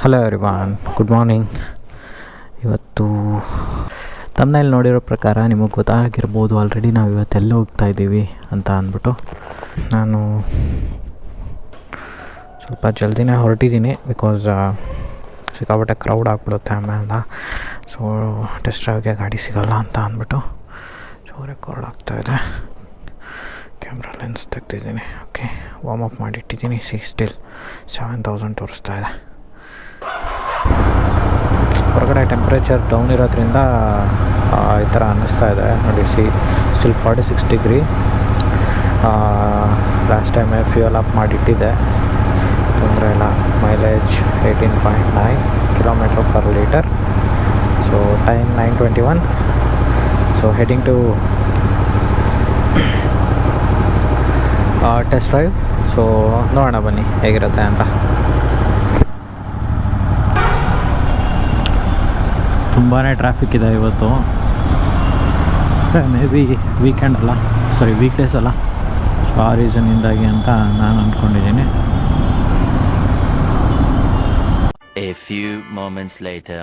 Hello everyone good morning ಇವತ್ತು ತಮ್ಮನೇಲಿ ನೋಡಿರೋ ಪ್ರಕಾರ ನಿಮಗೆ ಗೊತ್ತಾಗಿರ್ಬೋದು ಆಲ್ರೆಡಿ ನಾವು ಇವತ್ತೆಲ್ಲ ಹೋಗ್ತಾ ಇದ್ದೀವಿ ಅಂತ ಅಂದ್ಬಿಟ್ಟು ನಾನು ಸ್ವಲ್ಪ ಜಲ್ದಿನೇ ಹೊರಟಿದ್ದೀನಿ ಬಿಕಾಸ್ ಸಿಕ್ಕಾಪಟ್ಟೆ ಕ್ರೌಡ್ ಆಗಿಬಿಡುತ್ತೆ ಆಮೇಲೆ ಸೊ ಟೆಸ್ಟ್ ಡ್ರೈವ್ಗೆ ಗಾಡಿ ಸಿಗೋಲ್ಲ ಅಂತ ಅಂದ್ಬಿಟ್ಟು ಸೊ ರೆಕಾರ್ಡ್ ಆಗ್ತಾಯಿದೆ ಕ್ಯಾಮ್ರಾ ಲೆನ್ಸ್ ತೆಗ್ದಿದ್ದೀನಿ. ಓಕೆ ವಾರ್ಮ್ ಅಪ್ ಮಾಡಿಟ್ಟಿದ್ದೀನಿ. ಸಿ ಸ್ಟಿಲ್ ಸೆವೆನ್ ತೌಸಂಡ್ ತೋರಿಸ್ತಾ ಇದೆ. ಹೊರಗಡೆ ಟೆಂಪ್ರೇಚರ್ ಡೌನ್ ಇರೋದ್ರಿಂದ ಈ ಥರ ಅನ್ನಿಸ್ತಾ ಇದೆ. ನೋಡಿ see still forty six degree last ಟೈಮೇ ಫ್ಯೂಯಲ್ ಅಪ್ ಮಾಡಿಟ್ಟಿದ್ದೆ. ತೊಂದರೆ ಇಲ್ಲ. Mileage eighteen point nine kilometre per litre so time nine twenty one so heading to test drive so ನೋಡೋಣ ಬನ್ನಿ, ಹೇಗಿರುತ್ತೆ ಅಂತ. ತುಂಬಾ ಟ್ರಾಫಿಕ್ ಇದೆ ಇವತ್ತು. ಮೇ ಬಿ ವೀಕೆಂಡ್ ಅಲ್ಲ? ಸಾರಿ ವೀಕ್ ಡೇಸ್ ಅಲ್ಲ? ಸೊ ಆ ರೀಸನ್ನಿಂದಾಗಿ ಅಂತ ನಾನು ಅಂದ್ಕೊಂಡಿದ್ದೀನಿ A few moments later.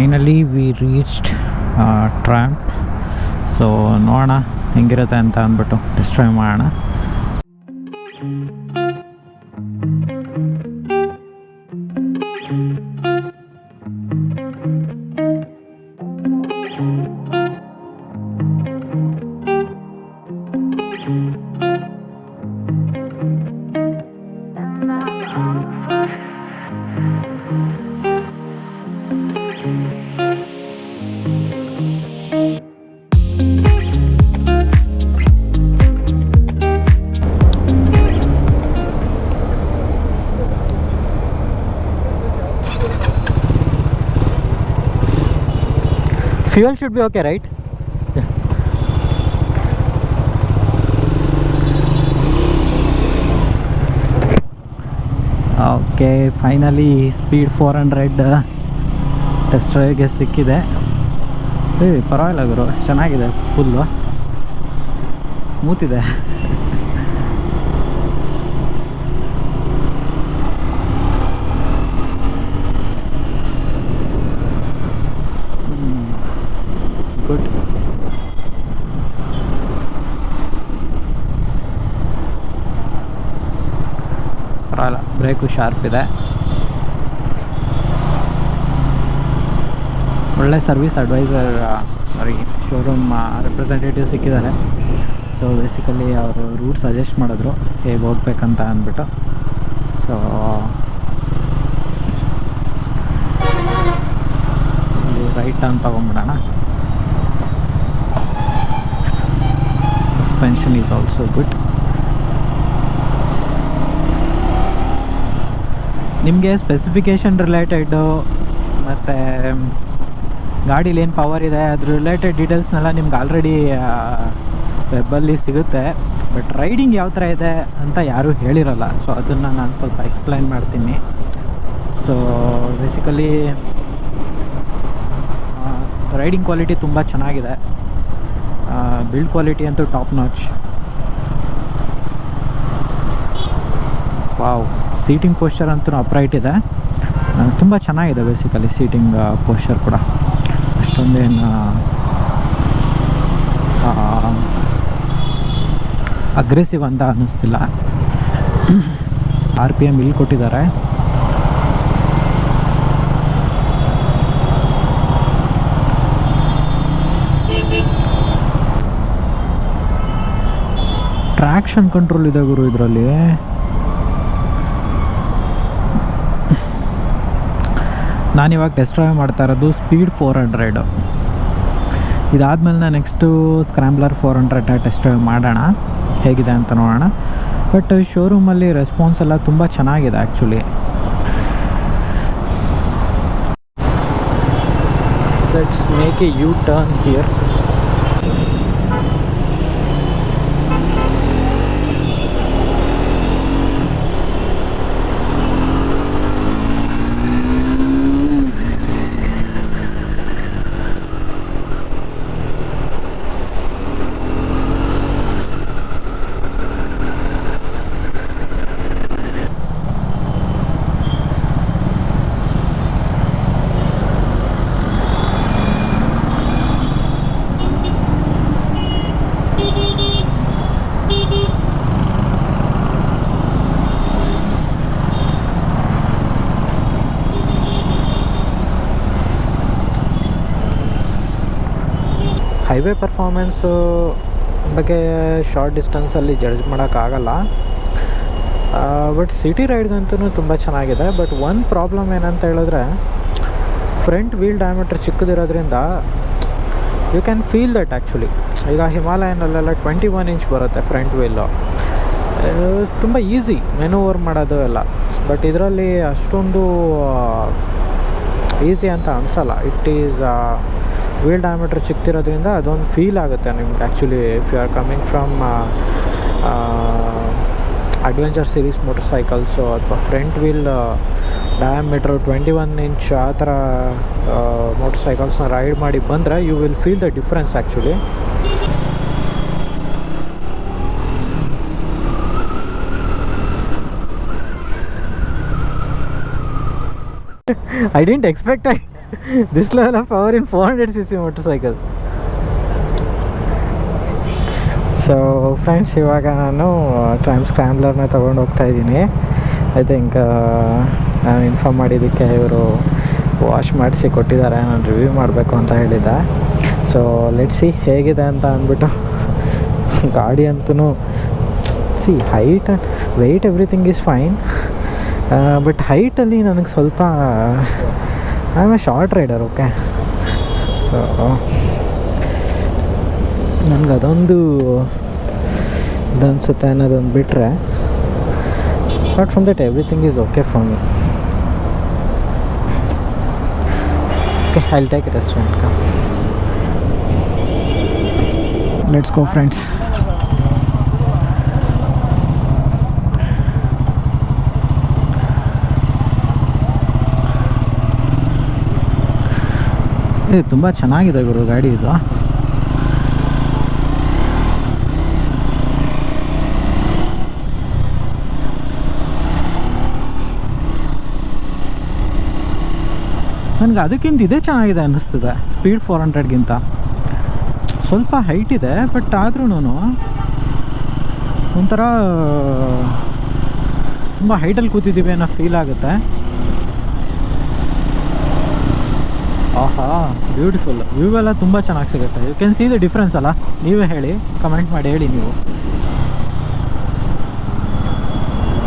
Finally we reached tramp so ನೋಡೋಣ ಹೆಂಗಿರುತ್ತೆ ಅಂತ ಅಂದ್ಬಿಟ್ಟು ಡಿಸ್ಟ್ರೈ ಡ್ರೈವ್ ಮಾಡೋಣ fuel should be okay right okay finally speed four hundred test ಡ್ರೈವ್ಗೆ ಸಿಕ್ಕಿದೆ. ಏ, ಪರವಾಗಿಲ್ಲ ಗುರು ಚೆನ್ನಾಗಿದೆ ಫುಲ್ಲು ಸ್ಮೂತ್ ಇದೆ ಗುಡ್ ಪರವಾಗಿಲ್ಲ ಬ್ರೇಕು ಶಾರ್ಪ್ ಇದೆ. ಒಳ್ಳೆ service advisor sorry showroom representative ಸಿಕ್ಕಿದ್ದಾರೆ. ಸೊ ಬೇಸಿಕಲಿ ಅವರು ರೂಟ್ ಸಜೆಸ್ಟ್ ಮಾಡಿದ್ರು ಹೇಗೆ ಹೋಗ್ಬೇಕಂತ ಅಂದ್ಬಿಟ್ಟು. ಸೊ ರೈಟ್ ಟರ್ನ್ ತೊಗೊಂಬಿಡೋಣ ಸಸ್ಪೆನ್ಷನ್ ಈಸ್ ಆಲ್ಸೋ ಗುಡ್ ನಿಮಗೆ ಸ್ಪೆಸಿಫಿಕೇಷನ್ ರಿಲೇಟೆಡು ಮತ್ತು ಗಾಡೀಲಿ ಏನು ಪವರ್ ಇದೆ, ಅದ್ರ ರಿಲೇಟೆಡ್ ಡೀಟೇಲ್ಸ್ನೆಲ್ಲ ನಿಮ್ಗೆ ಆಲ್ರೆಡಿ ವೆಬ್ಬಲ್ಲಿ ಸಿಗುತ್ತೆ. ಬಟ್ ರೈಡಿಂಗ್ ಯಾವ ಥರ ಇದೆ ಅಂತ ಯಾರೂ ಹೇಳಿರಲ್ಲ. ಸೊ ಅದನ್ನು ನಾನು ಸ್ವಲ್ಪ ಎಕ್ಸ್ಪ್ಲೈನ್ ಮಾಡ್ತೀನಿ. ಸೊ ಬೇಸಿಕಲಿ ರೈಡಿಂಗ್ ಕ್ವಾಲಿಟಿ ತುಂಬ ಚೆನ್ನಾಗಿದೆ. ಬಿಲ್ಡ್ ಕ್ವಾಲಿಟಿ ಅಂತೂ top notch wow seating posture ಅಂತೂ ಅಪ್ರೈಟ್ ಇದೆ. ತುಂಬ ಚೆನ್ನಾಗಿದೆ ಬೇಸಿಕಲಿ ಸೀಟಿಂಗ್ ಪೋಶ್ಚರ್ ಕೂಡ. ಅಷ್ಟೊಂದೇನು ಅಗ್ರೆಸಿವ್ ಅಂತ ಅನ್ನಿಸ್ತಿಲ್ಲ ಆರ್ ಪಿ ಎಂ ಇಲ್ಲಿ ಕೊಟ್ಟಿದ್ದಾರೆ. ಟ್ರ್ಯಾಕ್ಷನ್ ಕಂಟ್ರೋಲ್ ಇದೆ ಗುರು ಇದರಲ್ಲಿ. ನಾನಿವಾಗ ಟೆಸ್ಟ್ ಡ್ರೈವ್ ಮಾಡ್ತಾ ಇರೋದು ಸ್ಪೀಡ್ ಫೋರ್ ಹಂಡ್ರೆಡು ಇದಾದಮೇಲೆ ನಾನು next scrambler four hundred test drive ಮಾಡೋಣ. ಹೇಗಿದೆ ಅಂತ ನೋಡೋಣ. ಬಟ್ ಶೋರೂಮಲ್ಲಿ ರೆಸ್ಪಾನ್ಸ್ ಎಲ್ಲ ತುಂಬ ಚೆನ್ನಾಗಿದೆ actually let's make a U turn here highway performance ಬಗ್ಗೆ ಶಾರ್ಟ್ ಡಿಸ್ಟೆನ್ಸಲ್ಲಿ ಜಡ್ಜ್ ಮಾಡೋಕ್ಕಾಗಲ್ಲ ಬಟ್ ಸಿಟಿ ರೈಡ್ಗಂತೂ ತುಂಬ ಚೆನ್ನಾಗಿದೆ. ಬಟ್ ಒಂದು ಪ್ರಾಬ್ಲಮ್ ಏನಂತ ಹೇಳಿದ್ರೆ front wheel diameter ಚಿಕ್ಕದಿರೋದ್ರಿಂದ you can feel that actually ಈಗ ಹಿಮಾಲಯನಲ್ಲೆಲ್ಲ ಟ್ವೆಂಟಿ ಒನ್ ಇಂಚ್ ಬರುತ್ತೆ ಫ್ರಂಟ್ ವೀಲು ತುಂಬ ಈಸಿ ಮೆನೂವರ್ ಮಾಡೋದು ಎಲ್ಲ. ಬಟ್ ಇದರಲ್ಲಿ ಅಷ್ಟೊಂದು ಈಸಿ ಅಂತ ಅನಿಸಲ್ಲ. ಇಟ್ ಈಸ್ ವೀಲ್ ಡಯಾಮೀಟ್ರ್ ಚಿಕ್ತಿರೋದ್ರಿಂದ ಅದೊಂದು ಫೀಲ್ ಆಗುತ್ತೆ ನಿಮ್ಗೆ. Actually if you are coming from adventure series motorcycles ಅಥವಾ front wheel diameter twenty one inch ಆ ಥರ ಮೋಟರ್ ಸೈಕಲ್ಸ್ನ ರೈಡ್ ಮಾಡಿ ಬಂದರೆ you will feel the difference actually I didn't expect I, this level of power in 400cc motorcycle. So friends ಇವಾಗ ನಾನು ಟ್ರೈಮ್ ಸ್ಕ್ರ್ಯಾಂಬ್ಲರ್ನ ತೊಗೊಂಡು ಹೋಗ್ತಾ ಇದ್ದೀನಿ. ಐ ಥಿಂಕ್ ನಾನು ಇನ್ಫಾರ್ಮ್ ಮಾಡಿದ್ದಕ್ಕೆ ಇವರು ವಾಶ್ ಮಾಡಿಸಿ ಕೊಟ್ಟಿದ್ದಾರೆ, ನಾನು ರಿವ್ಯೂ ಮಾಡಬೇಕು ಅಂತ ಹೇಳಿದ್ದೆ. ಸೊ ಲೆಟ್ ಸಿ ಹೇಗಿದೆ ಅಂತ ಅಂದ್ಬಿಟ್ಟು ಗಾಡಿ ಅಂತೂ seat height and weight everything is fine but ಹೈಟಲ್ಲಿ ನನಗೆ ಸ್ವಲ್ಪ I am a short rider okay so ನನಗೆ ಅದೊಂದು ಇದನ್ಸುತ್ತೆ ಅನ್ನೋದೊಂದು ಬಿಟ್ಟರೆ apart from that everything is okay for me okay I take restaurant come let's go friends ಇದು ತುಂಬ ಚೆನ್ನಾಗಿದೆ ಗುರು ಗಾಡಿ ಇದು. ನನಗೆ ಅದಕ್ಕಿಂತ ಇದೇ ಚೆನ್ನಾಗಿದೆ ಅನ್ನಿಸ್ತದೆ ಸ್ಪೀಡ್ ಫೋರ್ ಹಂಡ್ರೆಡ್ಗಿಂತ ಸ್ವಲ್ಪ ಹೈಟ್ ಇದೆ ಬಟ್ ಆದ್ರೂ ಒಂಥರ, ತುಂಬ ಹೈಟಲ್ಲಿ ಕೂತಿದ್ದೀವಿ ಅನ್ನೋ ಫೀಲ್ ಆಗುತ್ತೆ. ಆಹಾ ಬ್ಯೂಟಿಫುಲ್ ವ್ಯೂ ಎಲ್ಲ ತುಂಬ ಚೆನ್ನಾಗಿ ಸಿಗುತ್ತೆ. You can see the difference ಅಲ್ಲ? ನೀವೇ ಹೇಳಿ ಕಮೆಂಟ್ ಮಾಡಿ, ಹೇಳಿ ನೀವು.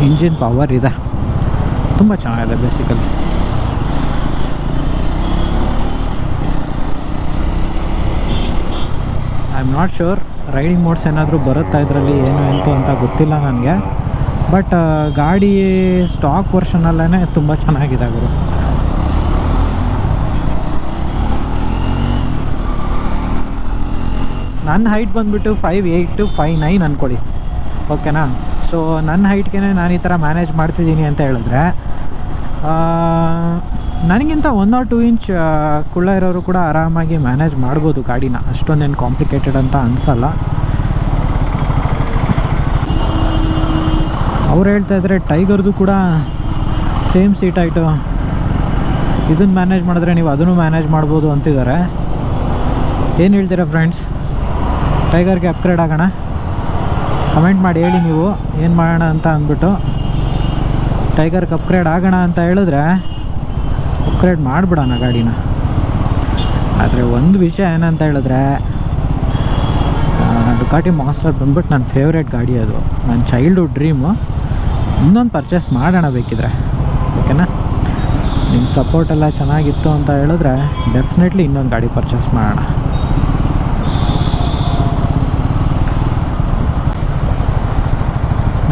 ಇಂಜಿನ್ ಪವರ್ ಇದೆ. ತುಂಬ ಚೆನ್ನಾಗಿದೆ basically I am not sure riding modes ಏನಾದರೂ ಬರುತ್ತಾ ಇದರಲ್ಲಿ ಏನು ಎಂತು ಅಂತ ಗೊತ್ತಿಲ್ಲ ನನಗೆ. ಬಟ್ ಗಾಡಿ ಸ್ಟಾಕ್ ವರ್ಷನಲ್ಲೇ ತುಂಬ ಚೆನ್ನಾಗಿದೆ ಗುರು. ನನ್ನ ಹೈಟ್ ಬಂದುಬಿಟ್ಟು ಫೈವ್ ಏಯ್ಟು ಫೈವ್ ನೈನ್ ಅಂದ್ಕೊಳ್ಳಿ ಓಕೆನಾ ಸೊ ನನ್ನ ಹೈಟ್ಗೆ ನಾನು ಈ ಥರ ಮ್ಯಾನೇಜ್ ಮಾಡ್ತಿದ್ದೀನಿ ಅಂತ ಹೇಳಿದ್ರೆ ನನಗಿಂತ ಒನ್ ಆರ್ ಟೂ ಇಂಚ್ ಕುಳ್ಳ ಇರೋರು ಕೂಡ ಆರಾಮಾಗಿ ಮ್ಯಾನೇಜ್ ಮಾಡ್ಬೋದು ಗಾಡಿನ. ಅಷ್ಟೊಂದೇನು ಕಾಂಪ್ಲಿಕೇಟೆಡ್ ಅಂತ ಅನಿಸಲ್ಲ. ಅವ್ರು ಹೇಳ್ತಾ ಇದ್ದಾರೆ ಟೈಗರ್ದು ಕೂಡ ಸೇಮ್ ಸೀಟ್ ಆಯಿತು ಇದನ್ನು ಮ್ಯಾನೇಜ್ ಮಾಡಿದ್ರೆ ನೀವು ಅದನ್ನು ಮ್ಯಾನೇಜ್ ಮಾಡ್ಬೋದು ಅಂತಿದ್ದಾರೆ. ಏನು ಹೇಳ್ತೀರಾ ಫ್ರೆಂಡ್ಸ್ ಟೈಗರ್ಗೆ ಅಪ್ಗ್ರೇಡ್ ಆಗೋಣ. ಕಮೆಂಟ್ ಮಾಡಿ ಹೇಳಿ ನೀವು ಏನು ಮಾಡೋಣ ಅಂತ ಅಂದ್ಬಿಟ್ಟು. ಟೈಗರ್ಗೆ ಅಪ್ಗ್ರೇಡ್ ಆಗೋಣ ಅಂತ ಹೇಳಿದ್ರೆ ಅಪ್ಗ್ರೇಡ್ ಮಾಡಿಬಿಡೋಣ ಗಾಡಿನ. ಆದರೆ ಒಂದು ವಿಷಯ ಏನಂತ ಹೇಳಿದ್ರೆ ಡುಕಾಟಿ ಮಾಸ್ಟರ್ ಬಂದ್ಬಿಟ್ಟು ನನ್ನ ಫೇವ್ರೇಟ್ ಗಾಡಿ ಅದು. ನನ್ನ ಚೈಲ್ಡ್ಹುಡ್ ಡ್ರೀಮು ಇನ್ನೊಂದು ಪರ್ಚೇಸ್ ಮಾಡೋಣ ಬೇಕಿದ್ರೆ. ಓಕೆನಾ ನಿಮ್ಮ ಸಪೋರ್ಟೆಲ್ಲ ಚೆನ್ನಾಗಿತ್ತು ಅಂತ ಹೇಳಿದ್ರೆ ಡೆಫಿನೆಟ್ಲಿ ಇನ್ನೊಂದು ಗಾಡಿ ಪರ್ಚೇಸ್ ಮಾಡೋಣ.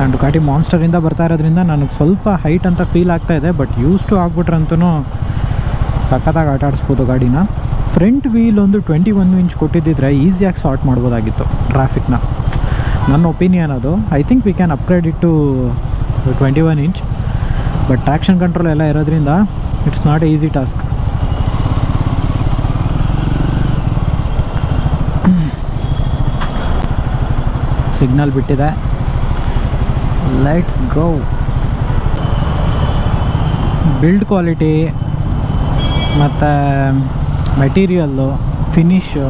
ನಾನು ಕಾಟಿ ಮಾನ್ಸ್ಟರಿಂದ ಬರ್ತಾ ಇರೋದ್ರಿಂದ ನನಗೆ ಸ್ವಲ್ಪ ಹೈಟ್ ಅಂತ ಫೀಲ್ ಆಗ್ತಾ ಇದೆ ಬಟ್ ಯೂಸ್ ಟು ಆಗ್ಬಿಟ್ರಂತೂ ಸಖತ್ತಾಗಿ ಆಟ ಆಡಿಸ್ಬೋದು ಗಾಡಿನ. ಫ್ರಂಟ್ ವೀಲ್ ಒಂದು ಟ್ವೆಂಟಿ ಒನ್ ಇಂಚ್ ಕೊಟ್ಟಿದ್ದಿದ್ರೆ ಈಸಿಯಾಗಿ ಸಾರ್ಟ್ ಮಾಡ್ಬೋದಾಗಿತ್ತು ಟ್ರಾಫಿಕ್ನ ನನ್ನ ಒಪಿನಿಯನ್ ಅದು. I think we can upgrade it to twenty one inch but traction control ಎಲ್ಲ ಇರೋದ್ರಿಂದ it's not easy task signal ಬಿಟ್ಟಿದೆ. ಲೆಟ್ಸ್ ಗೋ ಬಿಲ್ಡ್ ಕ್ವಾಲಿಟಿ ಮತ್ತು ಮೆಟೀರಿಯಲ್ಲು ಫಿನಿಶು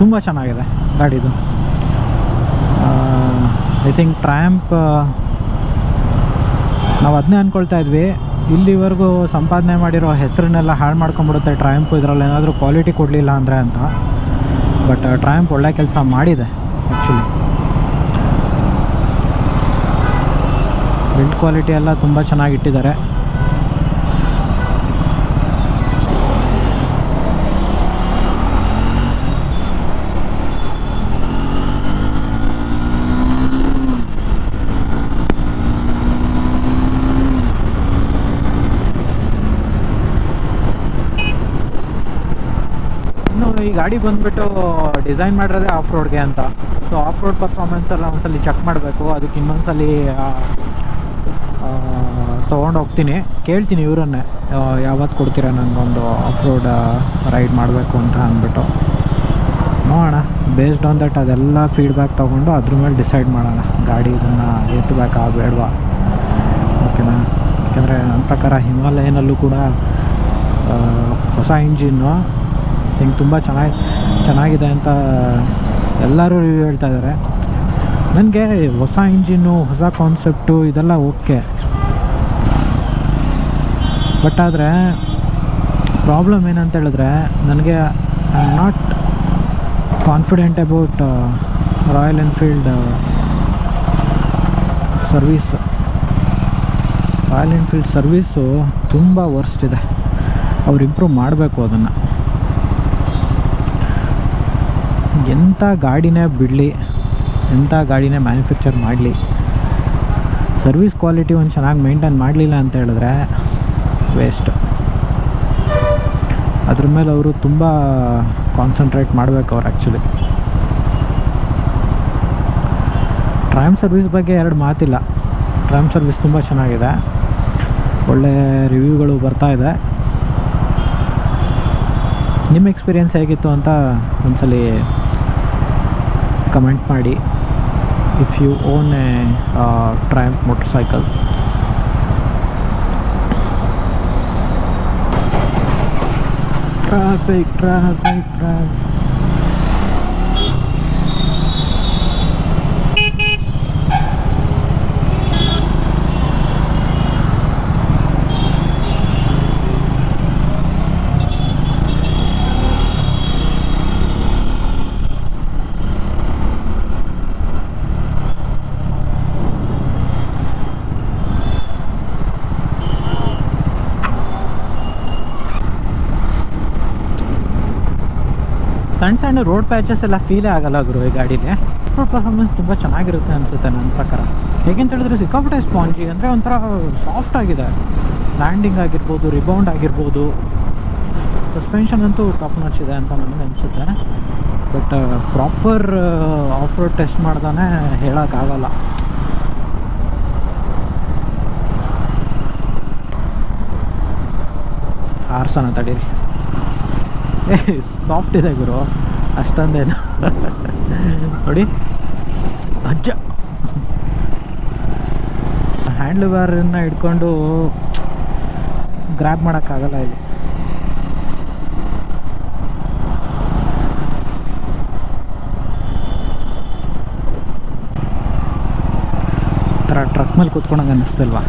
ತುಂಬ ಚೆನ್ನಾಗಿದೆ ಗಾಡಿದು. ಐ ಥಿಂಕ್ ಟ್ರ್ಯಾಂಪ್ ನಾವು ಅದನ್ನೇ ಅಂದ್ಕೊಳ್ತಾ ಇದ್ವಿ. ಇಲ್ಲಿವರೆಗೂ ಸಂಪಾದನೆ ಮಾಡಿರೋ ಹೆಸರನ್ನೆಲ್ಲ ಹಾಳು ಮಾಡ್ಕೊಂಬಿಡುತ್ತೆ ಟ್ರ್ಯಾಂಪ್ ಇದರಲ್ಲಿ, ಏನಾದರೂ ಕ್ವಾಲಿಟಿ ಕೊಡಲಿಲ್ಲ ಅಂದರೆ ಅಂತ. ಬಟ್ ಟ್ರ್ಯಾಂಪ್ ಒಳ್ಳೆ ಕೆಲಸ ಮಾಡಿದೆ ಆ್ಯಕ್ಚುಲಿ ಬಿಲ್ಡ್ ಕ್ವಾಲಿಟಿ ಎಲ್ಲ ತುಂಬ ಚೆನ್ನಾಗಿ ಇಟ್ಟಿದ್ದಾರೆ. ಇನ್ನು ಈ ಗಾಡಿ ಬಂದ್ಬಿಟ್ಟು ಡಿಸೈನ್ ಮಾಡಿರೋದೇ ಆಫ್ ರೋಡ್ಗೆ ಅಂತ. ಸೊ ಆಫ್ ರೋಡ್ ಪರ್ಫಾರ್ಮೆನ್ಸ್ ಎಲ್ಲ ಒಂದ್ಸಲಿ ಚೆಕ್ ಮಾಡಬೇಕು. ಅದಕ್ಕೆ ಇನ್ನೊಂದ್ಸಲಿ ಹೋಗ್ತೀನಿ ಕೇಳ್ತೀನಿ ಇವರನ್ನೇ. ಯಾವತ್ತು ಕೊಡ್ತೀರಾ ನನಗೊಂದು ಆಫ್ ರೋಡ್ ರೈಡ್ ಮಾಡಬೇಕು ಅಂತ ಅಂದ್ಬಿಟ್ಟು. ನೋಡೋಣ. ಬೇಸ್ಡ್ ಆನ್ ದಟ್ ಅದೆಲ್ಲ ಫೀಡ್ಬ್ಯಾಕ್ ತೊಗೊಂಡು ಅದ್ರ ಮೇಲೆ ಡಿಸೈಡ್ ಮಾಡೋಣ. ಗಾಡಿ ಇದನ್ನು ಎತ್ತಬೇಕಾ ಬೇಡವಾ? ಓಕೆನಾ ಯಾಕೆಂದರೆ ನನ್ನ ಪ್ರಕಾರ ಹಿಮಾಲಯನಲ್ಲೂ ಕೂಡ ಹೊಸ ಇಂಜಿನ್ನು ಥಿಂಕ್ ತುಂಬ ಚೆನ್ನಾಗಿ, ಚೆನ್ನಾಗಿದೆ ಅಂತ ಎಲ್ಲರೂ ರಿವ್ಯೂ ಹೇಳ್ತಾ ಇದ್ದಾರೆ. ನನಗೆ ಹೊಸ ಇಂಜಿನ್ನು ಹೊಸ ಕಾನ್ಸೆಪ್ಟು ಇದೆಲ್ಲ ಓಕೆ ಬಟ್ ಆದರೆ ಪ್ರಾಬ್ಲಮ್ ಏನಂತ ಹೇಳಿದ್ರೆ, ನನಗೆ I am not confident about Royal Enfield service Royal Enfield service ತುಂಬ ವರ್ಸ್ಟ್ ಇದೆ. ಅವ್ರು ಇಂಪ್ರೂವ್ ಮಾಡಬೇಕು ಅದನ್ನು. ಎಂಥ ಗಾಡಿನೇ ಬಿಡಲಿ ಎಂಥ ಗಾಡಿನೇ ಮ್ಯಾನುಫ್ಯಾಕ್ಚರ್ ಮಾಡಲಿ. ಸರ್ವಿಸ್ ಕ್ವಾಲಿಟಿ ಒಂದು ಚೆನ್ನಾಗಿ ಮೇಂಟೈನ್ ಮಾಡಲಿಲ್ಲ ಅಂತ ಹೇಳಿದ್ರೆ ವೇಸ್ಟ್ ಅದ್ರ ಮೇಲೆ ಅವರು ತುಂಬ ಕಾನ್ಸಂಟ್ರೇಟ್ ಮಾಡಬೇಕು ಅವ್ರು ಆ್ಯಕ್ಚುಲಿ ಟ್ರಾಮ್ ಸರ್ವಿಸ್ ಬಗ್ಗೆ ಎರಡು ಮಾತಿಲ್ಲ. ಟ್ರಾಮ್ ಸರ್ವಿಸ್ ತುಂಬ ಚೆನ್ನಾಗಿದೆ. ಒಳ್ಳೆ ರಿವ್ಯೂಗಳು ಬರ್ತಾ ಇದೆ. ನಿಮ್ಮ ಎಕ್ಸ್ಪೀರಿಯೆನ್ಸ್ ಹೇಗಿತ್ತು ಅಂತ ಒಂದ್ಸಲಿ ಕಮೆಂಟ್ ಮಾಡಿ. If you own a Triumph motorcycle traffic traffic traffic ಸಣ್ಣ ಸಣ್ಣ ರೋಡ್ ಪ್ಯಾಚಸ್ ಎಲ್ಲ ಫೀಲೇ ಆಗಲ್ಲ ಗುರು ಈ ಗಾಡಿಲಿ. ರೋಡ್ ಪರ್ಫಾರ್ಮೆನ್ಸ್ ತುಂಬ ಚೆನ್ನಾಗಿರುತ್ತೆ ಅನಿಸುತ್ತೆ ನನ್ನ ಪ್ರಕಾರ. ಹೇಗೆಂತ ಹೇಳಿದ್ರೆ ಸಿಕ್ಕಾಪಟ್ಟೆ ಸ್ಪಾಂಜಿ ಅಂದರೆ ಒಂಥರ ಸಾಫ್ಟ್ ಆಗಿದೆ. ಲ್ಯಾಂಡಿಂಗ್ ಆಗಿರ್ಬೋದು ರಿಬೌಂಡ್ ಆಗಿರ್ಬೋದು. ಸಸ್ಪೆನ್ಷನ್ ಅಂತೂ ಟಾಪ್ ನಾಚ್ ಇದೆ ಅಂತ ನನಗೆ ಅನಿಸುತ್ತೆ. But proper off road test ಮಾಡ್ದಾನೆ ಹೇಳೋಕ್ಕಾಗಲ್ಲ. ಆರ್ಸನ ತಡೀರಿ. ಏ ಸಾಫ್ಟ್ ಇದೆ ಗುರು. ಅಷ್ಟೊಂದೇನು. ನೋಡಿ. ಅಜ್ಜ. ಹ್ಯಾಂಡ್ಲ್ ಬಾರನ್ನು ಹಿಡ್ಕೊಂಡು ಗ್ರ್ಯಾಬ್ ಮಾಡೋಕ್ಕಾಗಲ್ಲ ಇಲ್ಲಿ. ಥರ ಟ್ರಕ್ ಮೇಲೆ ಕೂತ್ಕೊಂಡಂಗೆ ಅನ್ನಿಸ್ತಿಲ್ವಾ?